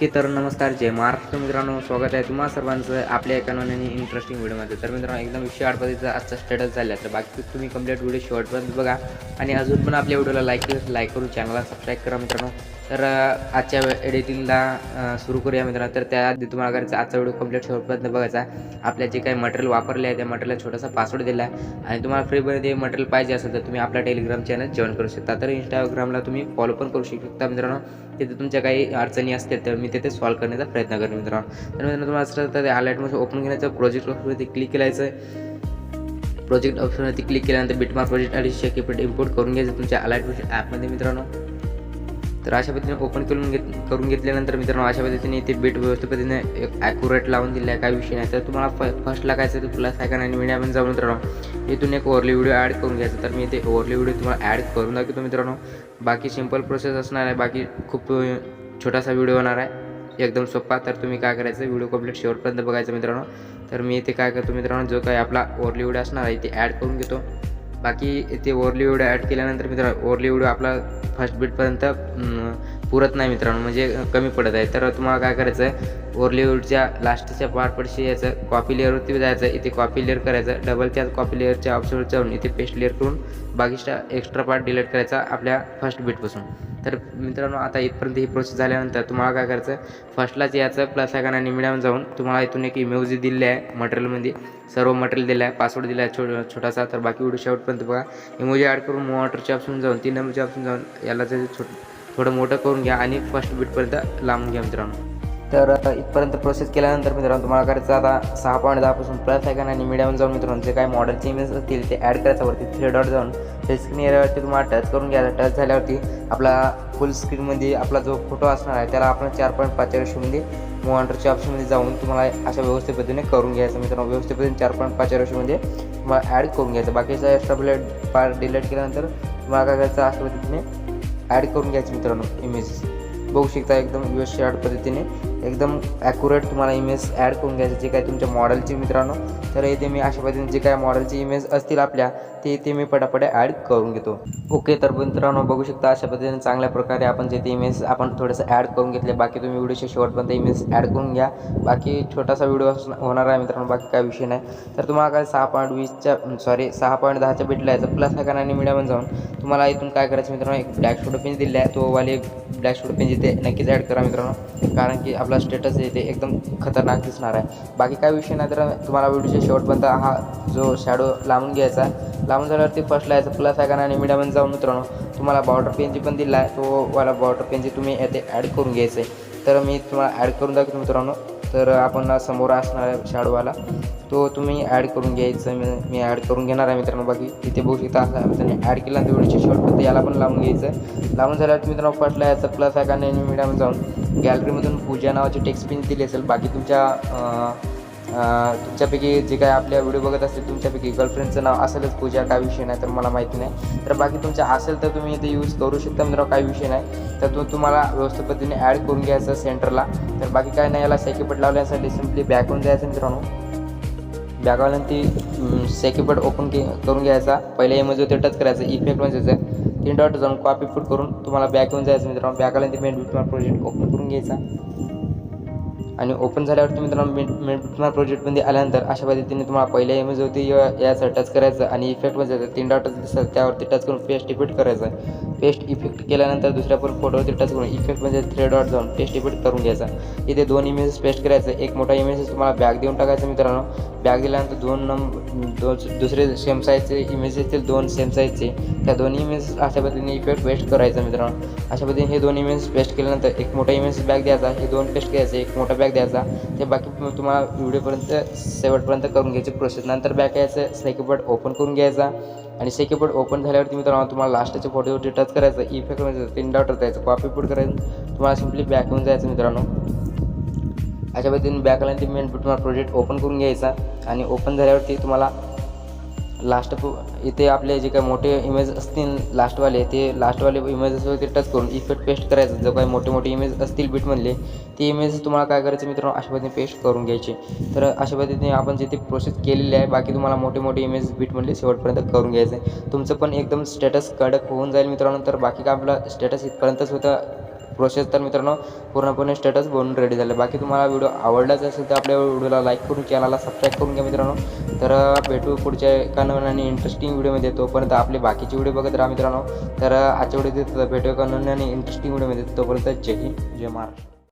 Okay तर नमस्कार जय महाराष्ट्र मित्रांनो स्वागत आहे तुम्हा सर्वांचं आपल्या एका नवीन इंटरेस्टिंग व्हिडिओमध्ये तर मित्रांनो एकदम विषय आठ पद्धतीचा आजचा स्टेटस झाला तर बाकी तुम्ही कंप्लीट व्हिडिओ शेवटपर्यंत बघा. आणि अजून पण आपल्या व्हिडिओला लाईक लाईक करून चॅनलला सबस्क्राईब करा मित्रांनो. तर आजच्या एडिटिंगला सुरू करूया मित्रांनो. तर त्याआधी तुम्हाला करायचं आजचा व्हिडिओ कंप्लीट शेवटपर्यंत बघायचा आपल्या जे काही मटेरियल वापरले आहे त्या मटेरियलला छोटासा पासवर्ड दिला आहे. आणि तुम्हाला फ्रीमध्ये ते मटेरियल पाहिजे असेल तर तुम्ही आपल्या टेलिग्राम चॅनल जॉईन करू शकता. तर इंस्टाग्रामला तुम्ही फॉलो पण करू शकता मित्रांनो. तिथे तुमच्या काही अडचणी असतील तर मी तिथे सॉल्व्ह करण्याचा प्रयत्न करेन मित्रांनो. तर मित्रांनो तुम्हाला असं तर हायलाईटमध्ये ओपन करायचं प्रोजेक्ट ऑप्शनवरती क्लिक करायचं आहे. प्रोजेक्ट ऑप्शनवरती क्लिक केल्यानंतर बिटमार्क प्रोजेक्ट आणि शेकीपेट इम्पोर्ट करून घ्यायचं तुमच्या अलाइट ॲपमध्ये मित्रांनो. तर अशा पद्धतीने ओपन करून घेत करून घेतल्यानंतर मित्रांनो अशा पद्धतीने इथे बीट व्यवस्थित पद्धतीने एक ॲक्युरेट लावून दिलं आहे काय विषय नाही. तर तुम्हाला फ फर्स्ट लागायचं तर प्लस आयकन आणि आपण जाऊन मित्रांनो इथून एक ओरली व्हिडिओ ॲड करून घ्यायचं. तर मी इथे ओरली व्हिडिओ तुम्हाला ॲड करून दाखवतो मित्रांनो. बाकी सिंपल प्रोसेस असणार आहे. बाकी खूप छोटासा व्हिडिओ होणार आहे. एकदम सोपा. तर तुम्ही काय करायचं व्हिडिओ कंप्लीट शेवटपर्यंत बघायचं मित्रांनो. तर मी इथे काय करतो मित्रांनो जो काही आपला ओरली व्हिडिओ असणार आहे ते ॲड करून घेतो. बाकी ते ओरली व्हिडिओ ॲड केल्यानंतर मित्र ओरली व्हिडिओ आपला फर्स्ट बीटपर्यंत पुरत नाही मित्रांनो म्हणजे कमी पडत आहे. तर तुम्हाला काय करायचं आहे ओरली लास्टच्या पार्टपडशी यायचं कॉपी लेअरवरती जायचं इथे कॉपी लेअर करायचं डबलच्या कॉपी लेअरच्या ऑप्शनवर जाऊन इथे पेस्ट लेअर करून बाकीच्या एक्स्ट्रा पार्ट डिलीट करायचा आपल्या फर्स्ट बीटपासून तर मित्रांनो आता इथपर्यंत ही प्रोसेस झाल्यानंतर तुम्हाला काय करायचं फर्स्टलाच याचं प्लस आयकन आणि मीडियम जाऊन तुम्हाला इथून एक इमेज दिलेली आहे मटेरियलमध्ये सर्व मटेरियल दिलं आहे पासवर्ड दिला आहे छो छोटासा. तर बाकी व्हिडिओ शेवटपर्यंत बघा. इमोजी ॲड करून मोटरच्या ऑप्शन जाऊन तीन नंबरच्या ऑप्शन जाऊन याला जर छोट थोडं मोठं करून घ्या आणि फर्स्ट बीटपर्यंत लांबून घ्या मित्रांनो. तर इथपर्यंत प्रोसेस केल्यानंतर मित्रांनो तुम्हाला करायचं आता सहा पॉईंट दहापासून प्लस आहे आणि मीडियम जाऊन मित्रांनो जे काही मॉडेलचे इमेज असतील ते ॲड करायचं वरती थ्री डॉट जाऊन ते स्क्रीन एरियावरती तुम्हाला टच करून घ्यायचा. टच झाल्यावरती आपला फुल स्क्रीनमध्ये आपला जो फोटो असणार आहे त्याला आपण चार पॉईंट पाचच्या रेशोमध्ये मोनिटरच्या ऑप्शनमध्ये जाऊन तुम्हाला अशा व्यवस्थित पद्धतीने करून घ्यायचं मित्रांनो. व्यवस्थित पद्धतीने चार पॉईंट पाचच्या रेशोमध्ये तुम्हाला ॲड करून घ्यायचं. बाकीचा एक्स्ट्रा प्लेट पार्ट डिलीट केल्यानंतर तुम्हाला काय करायचं अशा पद्धतीने ॲड करून घ्यायचे मित्रांनो इमेजेस. बघू शकता एकदम व्यवस्थित ॲड पद्धतीने एकदम ॲक्युरेट तुम्हाला इमेज ॲड करून घ्यायचे जे काय तुमच्या मॉडेलचे मित्रांनो तर इथे मी अशा पद्धतीने जे काय मॉडेलचे इमेज असतील आपल्या ते इथे मी पटापट ॲड करून घेतो. ओके तर मित्रांनो बघू शकता अशा पद्धतीने चांगल्या प्रकारे आपण जे ते इमेज आपण थोडंसं ॲड करून घेतले. बाकी तुम्ही व्हिडिओच्या शेवटपर्यंत इमेज ॲड करून घ्या. बाकी छोटासा व्हिडिओ होणार आहे मित्रांनो बाकी काय विषय नाही. तर तुम्हाला काय सहा पॉईंट वीसच्या सॉरी सहा पॉईंट दहाच्या भेटला आहे तर प्लस आयकन आणि मीडियम जाऊन. तुम्हाला इथून काय करायचं मित्रांनो एक ब्लॅक शोडो पेन दिला आहे. तो वाले ब्लॅक शोडो पेन इथे नक्कीच ॲड करा मित्रांनो. कारण की आपला स्टेटस आहे ते एकदम खतरनाक दिसणार आहे. बाकी काय विषय नाही तर तुम्हाला व्हिडिओच्या शेवटपर्यंत हा जो शॅडो लावून घ्यायचा लावून झाल्यावरती फर्स्ट लायचं प्लस आयकन आणि मीडियामध्ये जाऊन मित्रांनो तुम्हाला बॉर्डर पेनची पण दिला आहे तो वाला बॉर्डर पेनची तुम्ही येथे ॲड करून घ्यायचं आहे तर मी तुम्हाला ॲड करून दाखवतो मित्रांनो. तर आपण समोर असणार आहे शॅडोवाला तो तुम्ही ॲड करून घ्यायचं. मी मी ॲड करून घेणार आहे मित्रांनो. बाकी तिथे बघू शकता असं त्याने ॲड केल्यानंतर व्हिडिओच्या शेवटपर्यंत याला पण लावून घ्यायचं लावून झाल्यावर मित्रांनो फर्स्टला याचं प्लस आहे का नाही मीडियामध्ये जाऊन गॅलरीमधून पूजा नावाचे टेक्स्ट पिन दिली असेल. बाकी तुमच्या तुमच्यापैकी जे काय आपल्या व्हिडिओ बघत असतील तुमच्यापैकी गर्लफ्रेंडचं नाव असेलच पूजा काय विषय नाही तर मला माहिती नाही. तर बाकी तुमच्या असेल तर तुम्ही इथे यूज करू शकता मित्रांनो काही विषय नाही. तर तो तुम्हाला व्यवस्थित पद्धतीने ॲड करून घ्यायचं सेंटरला तर बाकी काय नाही याला सेकीपट लावल्यासाठी सिम्पली बॅकवरून जायचं मित्रांनो. बॅकवाल्यानं ती सेकीपट ओपन के करून घ्यायचा. पहिल्या इमेज ते टच करायचं. इफेक्ट म्हणजे तीन डॉट जाऊन कॉपी फूट करून तुम्हाला बॅक येऊन जायचं मित्रांनो. बॅकवाल्यानं ते मेन तुम्हाला प्रोजेक्ट ओपन करून घ्यायचा. आणि ओपन झाल्यावरती मित्रांनो मेन मेन तुम्हाला प्रोजेक्टमध्ये आल्यानंतर अशा पद्धतीने तुम्हाला पहिल्या इमेज होती याचं टच करायचं आणि इफेक्टमध्ये जायचं. तीन डॉट दिसतात त्यावरती टच करून पेस्ट इफेक्ट करायचं. पेस्ट इफेक्ट केल्यानंतर दुसऱ्या पण फोटोवरती टच करून इफेक्टमध्ये थ्री डॉट जाऊन पेस्ट इफेक्ट करून घ्यायचा. इथे दोन इमेजेस पेस्ट करायचं. एक मोठा इमेज तुम्हाला बॅग देऊन टाकायचं मित्रांनो. बॅग दिल्यानंतर दोन नंबर दोन दुसरे सेम साईजचे इमेज येतील दोन सेम साईजचे त्या दोन्ही इमेज अशा पद्धतीने इफेक्ट पेस्ट करायचा मित्रांनो. अशा पद्धतीने हे दोन इमेज पेस्ट केल्यानंतर एक मोठा इमेज बॅग द्यायचा हे दोन पेस्ट करायचे एक मोठा बॅग द्यायचा. ते बाकी तुम्हाला व्हिडिओपर्यंत शेवटपर्यंत करून घ्यायची प्रोसेस नंतर बॅग यायचं सेकेपट ओपन करून घ्यायचा. आणि सेकेपट ओपन झाल्यावरती मित्रांनो तुम्हाला लास्टच्या फोटोवरती टच करायचं इफेक्ट म्हणजे तीन डॉट द्यायचं कॉपी पुट करायचं. तुम्हाला सिम्पली बॅक होऊन जायचं मित्रांनो. अशा पद्धतीने बॅकला ते मेन तुम्हाला प्रोजेक्ट ओपन करून घ्यायचा. आणि ओपन झाल्यावरती तुम्हाला लास्ट इथे आपले जे काही मोठे इमेज असतील लास्टवाले ते लास्टवाले इमेजेसवरती टच करून इफेक्ट पेस्ट करायचं. जो काही मोठे मोठे इमेज असतील बीटमधले ते इमेज तुम्हाला काय करायचं मित्रांनो? अशा पद्धतीने पेस्ट करून घ्यायचे. तर अशा पद्धतीने आपण जिथे प्रोसेस केलेली आहे बाकी तुम्हाला मोठे मोठे इमेज बीटमधले शेवटपर्यंत करून घ्यायचं. आहे तुमचं पण एकदम स्टेटस कडक होऊन जाईल मित्रांनो. तर बाकी काय आपलं स्टेटस इथपर्यंतच होतं. प्रोसेस तर मित्रांनो पूर्णपणे स्टेटस बनून रेडी झाले. बाकी तुम्हाला व्हिडिओ आवडलाच असेल तर आपल्या व्हिडिओला लाईक करून चॅनलला सबस्क्राईब करून घ्या मित्रांनो. तर भेटू पुढच्या एका नवीन आणि इंटरेस्टिंग व्हिडिओमध्ये तोपर्यंत आपले बाकीचे व्हिडिओ बघत राहा मित्रांनो. तर आजच्या व्हिडिओ भेटू एका नवीन आणि इंटरेस्टिंग व्हिडिओमध्ये तोपर्यंत जय हिंद जय महाराष्ट्र.